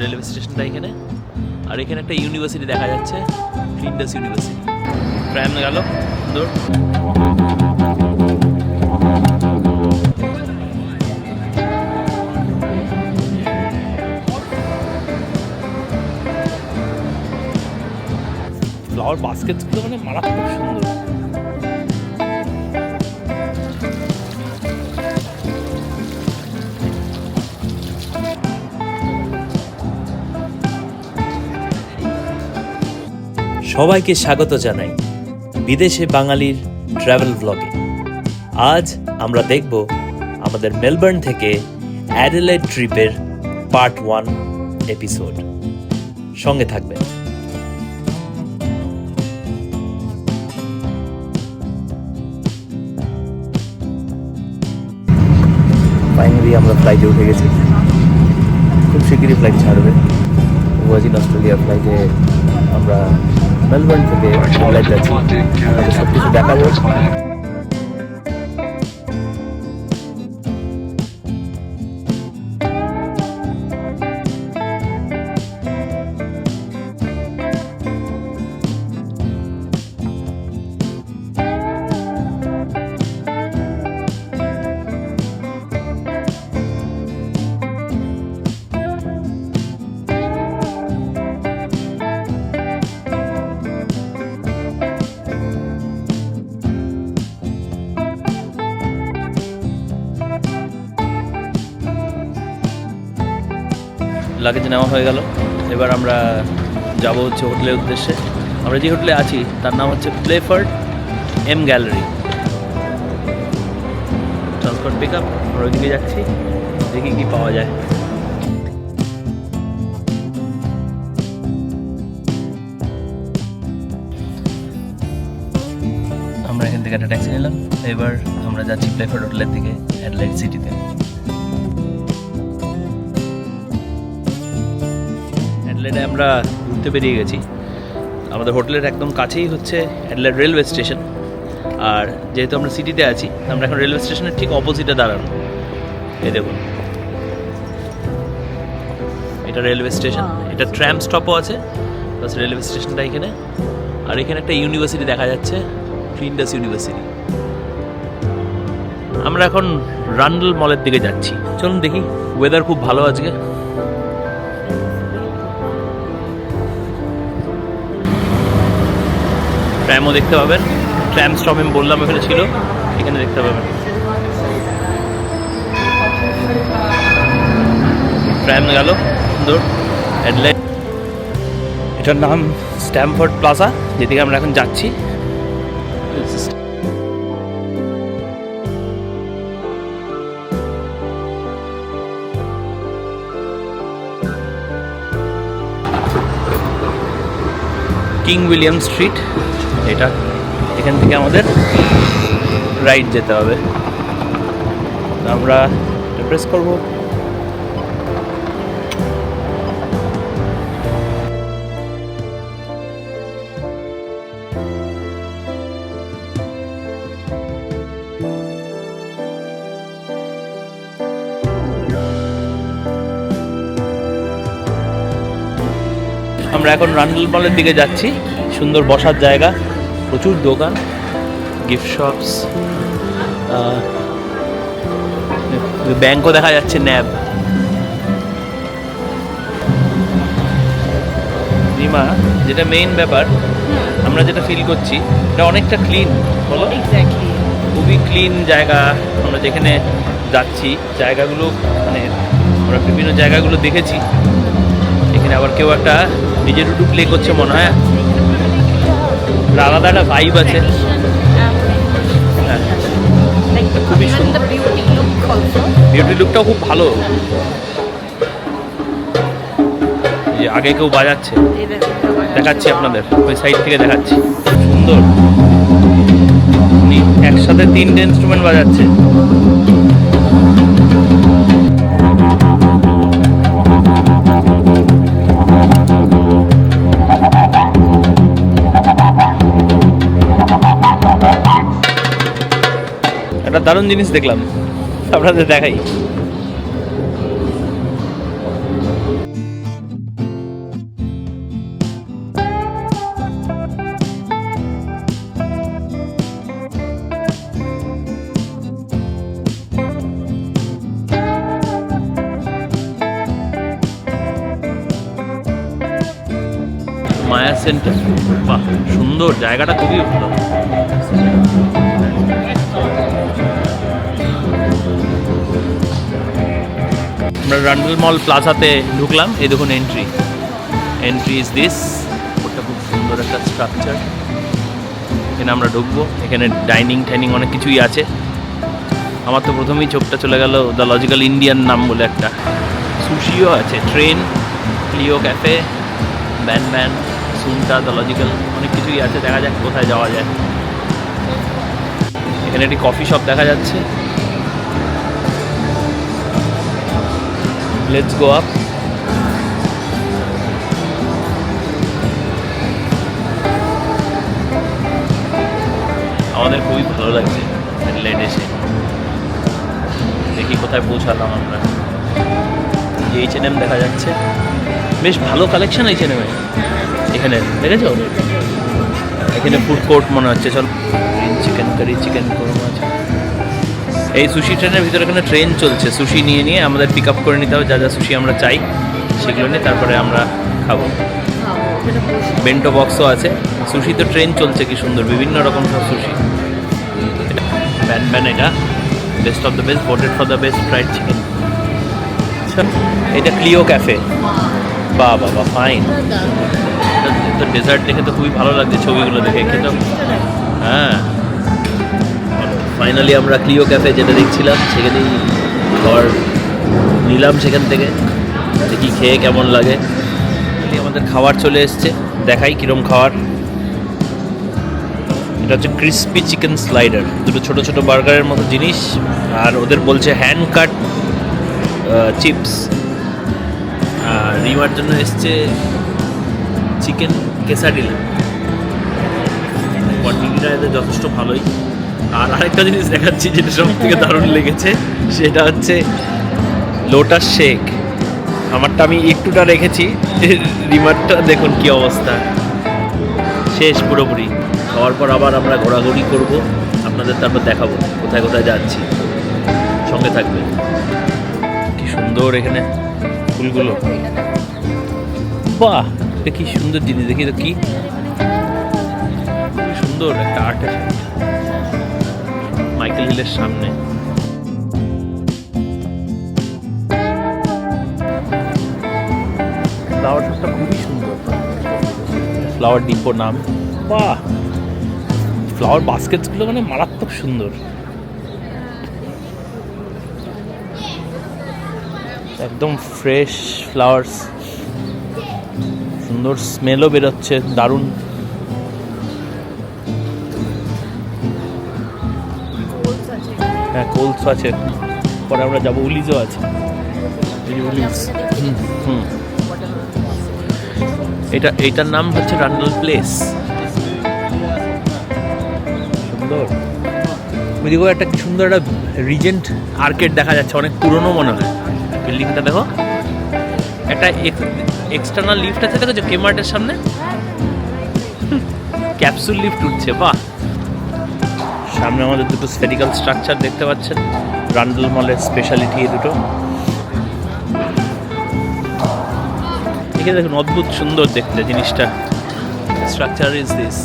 Railway স্টেশনটা এখানে। আর এখানে একটা ইউনিভার্সিটি দেখা যাচ্ছে ফ্লিন্ডাস ইউনিভার্সিটি ট্রাম গেল সুন্দর ফ্লাওয়ার বাস্কেটসগুলো মানে মারাত্মক সুন্দর। সবাইকে স্বাগত জানাই বিদেশে বাঙালির ট্রাভেল ব্লগে আজ আমরা দেখব আমাদের মেলবোর্ন থেকে অ্যাডেলাইড ট্রিপের পার্ট ওয়ান এপিসোড সঙ্গে থাকবেন। ফাইনালি আমরা ফ্লাইটে উঠে গেছি। খুব শিগগিরই ফ্লাইট ছাড়বে। ওয়াজিন অস্ট্রেলিয়া ফ্লাইটে আমরা মেলবোর্ন থেকে যাচ্ছি। আমাদের সব কিছু দেখাবো। লাগেজ নেওয়া হয়ে গেল। এবার আমরা যাব হচ্ছে হোটেলের উদ্দেশ্যে। আমরা যে হোটেলে আছি, তার নাম হচ্ছে Playford M gallery transport pick up আমরা ওইদিকে যাচ্ছি, দেখি কি পাওয়া যায়। আমরা এখান থেকে একটা ট্যাক্সি নিলাম। এবার আমরা যাচ্ছি প্লেফার্ড হোটেলের দিকে অ্যাডলাইট সিটিতে অ্যাডলাইডে আমরা ঘুরতে বেরিয়ে গেছি। আমাদের হোটেলের একদম কাছেই হচ্ছে অ্যাডলাইড রেলওয়ে স্টেশন। আর যেহেতু আমরা সিটিতে আছি আমরা এখন রেলওয়ে স্টেশনের ঠিক অপোজিটে দাঁড়ানো এই দেখুন। এটা রেলওয়ে স্টেশন। এটা ট্র্যাম স্টপও আছে প্লাস রেলওয়ে স্টেশনটা এখানে। আর এখানে একটা ইউনিভার্সিটি দেখা যাচ্ছে ফ্লিন্ডাস ইউনিভার্সিটি। আমরা এখন রান্ডল মলের দিকে যাচ্ছি। চলুন দেখি ওয়েদার খুব ভালো আজকে। ট্র্যামও দেখতে পাবেন। ট্র্যাম স্টপ আমি বললাম এখানে ছিল, এখানে দেখতে পাবেন। ট্র্যাম গেল, সুন্দর। হেডলাইট এটার নাম স্ট্যামফোর্ড প্লাজা, যেদিকে আমরা এখন যাচ্ছি। কিং উইলিয়াম স্ট্রিট এটা এখান থেকে আমাদের রাইট যেতে হবে। আমরা প্রেস করব। আমরা এখন রান্ডল মলের দিকে যাচ্ছি। সুন্দর বসার জায়গা। প্রচুর দোকান গিফট শপস ব্যাংকও দেখা যাচ্ছে ন্যাব। রিমা যেটা মেইন ব্যাপার আমরা যেটা ফিল করছি এটা অনেকটা ক্লিন বলো। এক্স্যাক্টলি খুবই ক্লিন জায়গা আমরা যেখানে যাচ্ছি জায়গাগুলো মানে আমরা বিভিন্ন জায়গাগুলো দেখেছি। এখানে আবার কেউ একটা নিজের একটু প্লে করছে মনে হয়। আলাদা একটা ভাইব আছে। হ্যাঁ খুবই সুন্দর। বিউটি লুকটাও খুব ভালো। আগে কেউ বাজাচ্ছে। দেখাচ্ছি আপনাদের। ওই সাইড থেকে দেখাচ্ছি। সুন্দর। উনি একসাথে তিনটে ইনস্ট্রুমেন্ট বাজাচ্ছে। দারুণ জিনিস দেখলাম। আপনাদের দেখাই। মায়া সেন্টার বাহ সুন্দর জায়গাটা খুবই ভালো। আমরা রান্ডেল মল প্লাজাতে ঢুকলাম। এই দেখুন এন্ট্রি এন্ট্রি ইজ দিস ওটা খুব সুন্দর একটা স্ট্রাকচার এখানে আমরা ঢুকবো। এখানে ডাইনিং টাইনিং অনেক কিছুই আছে। আমার তো প্রথমেই চোখটা চলে গেল দ্য লজিক্যাল ইন্ডিয়ান নাম বলে একটা। সুশিও আছে। Train Cleo cafe Ban Ban সুনটা the logical অনেক কিছুই আছে। দেখা যাক কোথায় যাওয়া যায়। এখানে একটি কফি শপ দেখা যাচ্ছে। লেটস গো আপ আমাদের খুবই ভালো লাগছে অ্যাডিলেড এসে। দেখি কোথায় পৌঁছালাম আমরা। এইচ দেখা যাচ্ছে। বেশ ভালো কালেকশন এইচ এন এখানে, দেখেছ? এখানে ফুড কোর্ট মনে হচ্ছে। চল চিকেন কারি চিকেন কোরমা আছে এই সুশি ট্রেনের ভিতরে এখানে ট্রেন চলছে। সুশি নিয়ে নিয়ে আমাদের পিক আপ করে নিতে হবে যা যা সুশি আমরা চাই সেগুলো নিয়ে তারপরে আমরা খাব। বেন্টো বক্সও আছে। সুশি তো ট্রেন চলছে কি সুন্দর বিভিন্ন রকম সব সুশি ব্যান ব্যান এটা best of the best voted for the best fried chicken এটা ক্লিও ক্যাফে বা বাবা ফাইন তো ডেজার্ট দেখে তো খুবই ভালো লাগছে ছবিগুলো দেখে খেতে। হ্যাঁ। ফাইনালি আমরা ক্লিও ক্যাফে যেটা দেখছিলাম, সেখানেই খাবার নিলাম সেখান থেকে। দেখি খেয়ে কেমন লাগে। আমাদের খাবার চলে এসছে। দেখাই কিরম খাবার। এটা হচ্ছে ক্রিস্পি চিকেন স্লাইডার দুটো ছোটো ছোটো বার্গারের মতো জিনিস। আর ওদের বলছে হ্যান্ড কাট চিপস আর রিমার জন্য এসছে চিকেন কেসাডিলা কোয়ান্টিটিটা এদের যথেষ্ট ভালোই। আর আরেকটা জিনিস দেখাচ্ছি যেটা সব থেকে দারুণ লেগেছে, সেটা হচ্ছে লোটাস শেক আমারটা আমি একটুটা রেখেছি রিমারটা দেখুন কি অবস্থা। শেষ পুরোপুরি। খাওয়ার পর আবার আমরা ঘোরাঘুরি করব, আপনাদের তারপর দেখাবো কোথায় কোথায় যাচ্ছি। সঙ্গে থাকবে কি সুন্দর এখানে ফুলগুলো। বাহ কি সুন্দর জিনিস, দেখি তো কি। সুন্দর একটা আর্টের মাইকেল হিলের সামনে। ফ্লাওয়ার শপটা খুবই সুন্দর। ফ্লাওয়ার ডিপো নাম। বাহ! ফ্লাওয়ার বাস্কেটসগুলো মানে মারাত্মক সুন্দর। একদম ফ্রেশ ফ্লাওয়ার্স সুন্দর স্মেলও বেরোচ্ছে দারুণ। হ্যাঁ কোলস আছে। পরে আমরা যাব উলিজও আছে। উলিজ হুম হুম। এটা এইটার নাম হচ্ছে রান্ডাল প্লেস সুন্দর। ওইদিকেও একটা সুন্দর একটা রিজেন্ট আর্কেড দেখা যাচ্ছে অনেক পুরনো মনে হয়। বিল্ডিংটা দেখো। একটা এক্সটার্নাল লিফট আছে দেখো যে কেমার্টের সামনে? ক্যাপসুল লিফট উঠছে বাহ। সামনে আমাদের দুটো স্ফেরিক্যাল স্ট্রাকচার দেখতে পাচ্ছেন। রান্ডল মলের স্পেশালিটি এই দুটো। এখানে দেখুন অদ্ভুত সুন্দর দেখতে জিনিসটা। স্ট্রাকচার ইজ দিস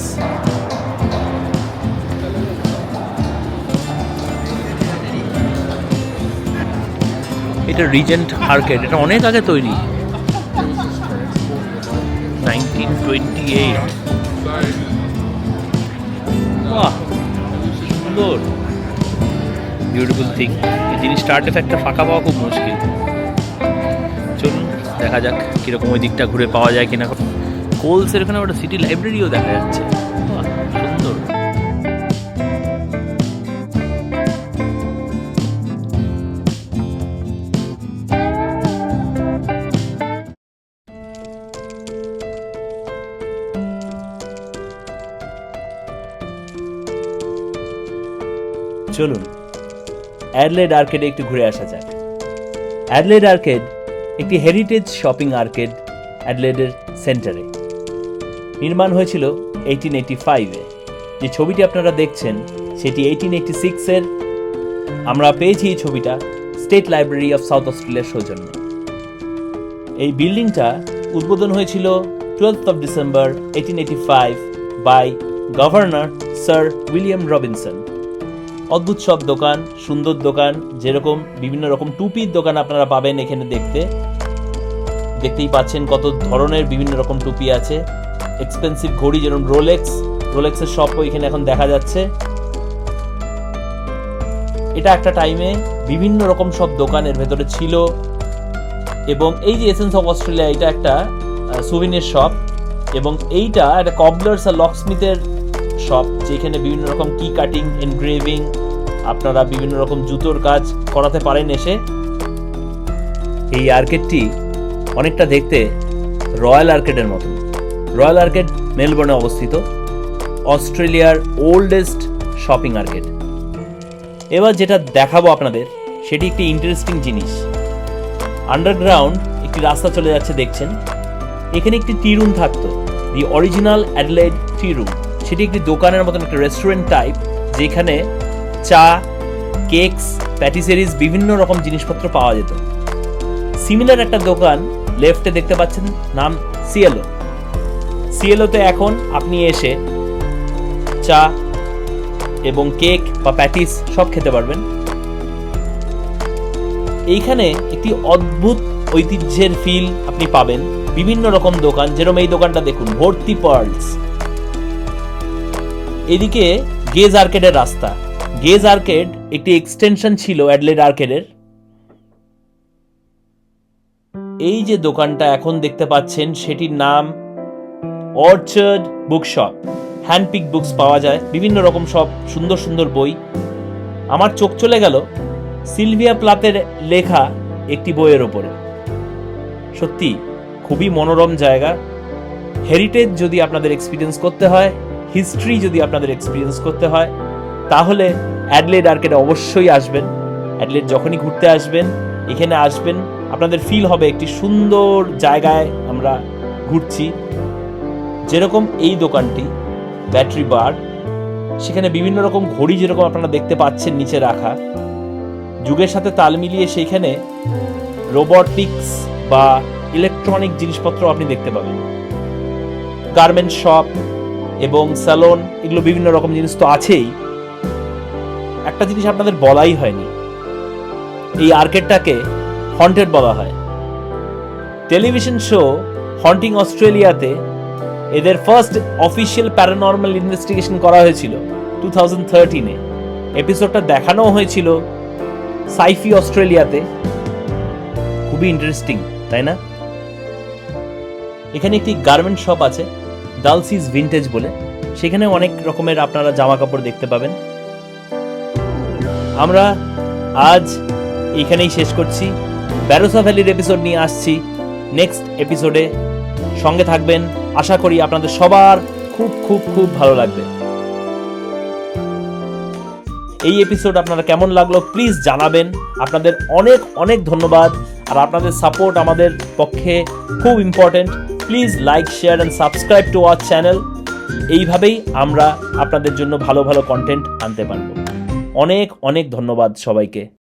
এটা রিজেন্ট আর্কেড এটা অনেক আগে তৈরি। নাইনটিন টোয়েন্টি এইট সুন্দর বিউটিফুল থিং এই জিনিসটা আর্টিফ্যাক্টটা ফাঁকা পাওয়া খুব মুশকিল। চলুন, দেখা যাক কীরকম ওই দিকটা ঘুরে পাওয়া যায় কিনা। কোলসের এখানে একটা সিটি লাইব্রেরিও দেখা যাচ্ছে। সুন্দর। চলুন, অ্যাডলেড আর্কেডে একটু ঘুরে আসা যাক। অ্যাডলেড আর্কেড একটি হেরিটেজ শপিং আর্কেড অ্যাডলেডের সেন্টারে নির্মাণ হয়েছিল এইটিন এইটি ফাইভে যে ছবিটি আপনারা দেখছেন, সেটি এইটিন এইটি সিক্সের আমরা পেয়েছি এই ছবিটা স্টেট লাইব্রেরি অফ সাউথ অস্ট্রেলিয়ার সৌজন্যে। এই বিল্ডিংটা উদ্বোধন হয়েছিল 12th of December 1885 by Governor Sir William Robinson. অদ্ভুত সব দোকান, সুন্দর দোকান, যেরকম বিভিন্ন রকম টুপির দোকান আপনারা পাবেন এখানে দেখতে। দেখতেই পাচ্ছেন কত ধরনের বিভিন্ন রকম টুপি আছে। এক্সপেন্সিভ ঘড়ি, যেরকম রোলেক্স রোলেক্সের শপও এখানে এখন দেখা যাচ্ছে। এটা একটা টাইমে বিভিন্ন রকম সব দোকানের ভেতরে ছিল। এবং এই যে এসেন্স অফ অস্ট্রেলিয়া এটা একটা সুভিনের শপ এবং এইটা একটা কবলার্স আর লকস্মিথের শপ যেখানে বিভিন্ন রকম কি কাটিং এনগ্রেভিং আপনারা বিভিন্ন রকম জুতোর কাজ করাতে পারেন এসে। এই আর্কেডটি অনেকটা দেখতে রয়্যাল আর্কেডের মতন। রয়্যাল আর্কেড মেলবোর্নে অবস্থিত অস্ট্রেলিয়ার ওল্ডেস্ট শপিং আর্কেড এবার যেটা দেখাবো আপনাদের, সেটি একটি ইন্টারেস্টিং জিনিস। আন্ডারগ্রাউন্ড একটি রাস্তা চলে যাচ্ছে, দেখছেন? এখানে একটি টি রুম থাকতো দি অরিজিনাল অ্যাডলাইড টি রুম সেটি একটি দোকানের মতন একটা রেস্টুরেন্ট টাইপ যেখানে চা কেকস প্যাটিসেরিজ বিভিন্ন রকম জিনিসপত্র পাওয়া যেত। সিমিলার একটা দোকান লেফটে দেখতে পাচ্ছেন, নাম সিএলও সিএলওতে এখন আপনি এসে চা এবং কেক বা প্যাটিস সব খেতে পারবেন। এইখানে একটি অদ্ভুত ঐতিহ্যের ফিল আপনি পাবেন। বিভিন্ন রকম দোকান যেরকম এই দোকানটা দেখুন, ভর্তি পার্লস এদিকে গেজ আর্কেডের রাস্তা। গেজ আর্কেড একটি এক্সটেনশন ছিল অ্যাডলেড আর্কেডের। এই যে দোকানটা এখন দেখতে পাচ্ছেন, সেটির নাম Orchard book shop handpick books পাওয়া যায়, বিভিন্ন রকম সব সুন্দর সুন্দর বই। আমার চোখ চলে গেল সিলভিয়া প্লাতের লেখা একটি বইয়ের ওপরে। সত্যি, খুবই মনোরম জায়গা। হেরিটেজ যদি আপনাদের এক্সপিরিয়েন্স করতে হয় হিস্ট্রি যদি আপনাদের এক্সপিরিয়েন্স করতে হয়, তাহলে অ্যাডলেড আর্কেডে অবশ্যই আসবেন। অ্যাডলেড যখনই ঘুরতে আসবেন, এখানে আসবেন, আপনাদের ফিল হবে একটি সুন্দর জায়গায় আমরা ঘুরছি। যেরকম এই দোকানটি ব্যাটারি বার সেখানে বিভিন্ন রকম ঘড়ি যেরকম আপনারা দেখতে পাচ্ছেন নিচে রাখা। যুগের সাথে তাল মিলিয়ে সেইখানে রোবটিক্স বা ইলেকট্রনিক জিনিসপত্র আপনি দেখতে পাবেন। গার্মেন্ট শপ এবং স্যালন, এগুলো বিভিন্ন রকম জিনিস তো আছেই। একটা জিনিস আপনাদের বলাই হয়নি। এই আর্কেডটাকে হন্টেড বলা হয়। টেলিভিশন শো হন্টিং অস্ট্রেলিয়াতে এদের ফার্স্ট অফিসিয়াল প্যারানর্মাল ইনভেস্টিগেশন করা হয়েছিল টু থাউজেন্ড থার্টিনে এপিসোডটা দেখানো হয়েছিল সাইফি অস্ট্রেলিয়াতে খুবই ইন্টারেস্টিং তাই না? এখানে একটি গার্মেন্ট শপ আছে। ডালসিস ভিন্টেজ বলে। সেখানে অনেক রকমের আপনারা জামা কাপড় দেখতে পাবেন। আমরা আজ এইখানেই শেষ করছি। ব্যারোসা ভ্যালির এপিসোড নিয়ে আসছি। নেক্সট এপিসোডে সঙ্গে থাকবেন। আশা করি আপনাদের সবার খুব খুব খুব ভালো লাগবে। এই এপিসোড আপনারা কেমন লাগল প্লিজ জানাবেন। আপনাদের অনেক অনেক ধন্যবাদ। আর আপনাদের সাপোর্ট আমাদের পক্ষে খুব important please like share and subscribe to our channel এইভাবেই আমরা আপনাদের জন্য ভালো ভালো কন্টেন্ট আনতে পারব। অনেক অনেক ধন্যবাদ সবাইকে।